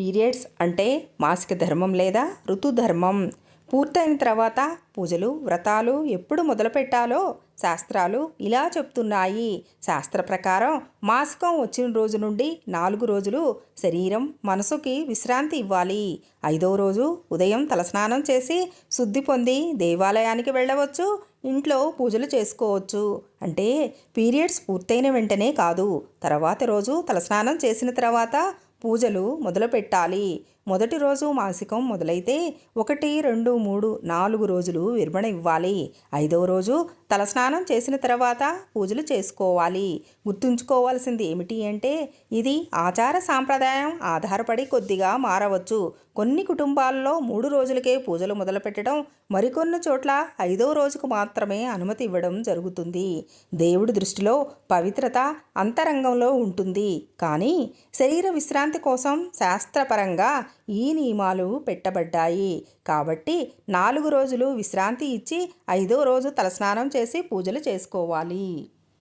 Periods అంటే మాసిక ధర్మం లేదా ఋతుధర్మం. పూర్తయిన తర్వాత పూజలు వ్రతాలు ఎప్పుడు మొదలు పెట్టాలో శాస్త్రాలు ఇలా చెప్తున్నాయి. శాస్త్ర ప్రకారం మాసికం వచ్చిన రోజు నుండి నాలుగు రోజులు శరీరం మనసుకి విశ్రాంతి ఇవ్వాలి. ఐదవ రోజు ఉదయం తలస్నానం చేసి శుద్ధి పొంది దేవాలయానికి వెళ్ళవచ్చు ఇంట్లో పూజలు చేసుకోవచ్చు. అంటే పీరియడ్స్ పూర్తయిన వెంటనే కాదు తర్వాతి రోజు తలస్నానం చేసిన తర్వాత పూజలు మొదలుపెట్టాలి. మొదటి రోజు మాసికం మొదలైతే ఒకటి రెండు మూడు నాలుగు రోజులు విరమణ ఇవ్వాలి. ఐదవ రోజు తలస్నానం చేసిన తర్వాత పూజలు చేసుకోవాలి. గుర్తుంచుకోవాల్సింది ఏమిటి అంటే ఇది ఆచార సాంప్రదాయం ఆధారపడి కొద్దిగా మారవచ్చు. కొన్ని కుటుంబాల్లో మూడు రోజులకే పూజలు మొదలుపెట్టడం మరికొన్ని చోట్ల ఐదవ రోజుకు మాత్రమే అనుమతి ఇవ్వడం జరుగుతుంది. దేవుడి దృష్టిలో పవిత్రత అంతరంగంలో ఉంటుంది. కానీ శరీర విశ్రాంతి విశ్రాంతి కోసం శాస్త్రపరంగా ఈ నియమాలు పెట్టబడ్డాయి. కాబట్టి నాలుగు రోజులు విశ్రాంతి ఇచ్చి ఐదో రోజు తలస్నానం చేసి పూజలు చేసుకోవాలి.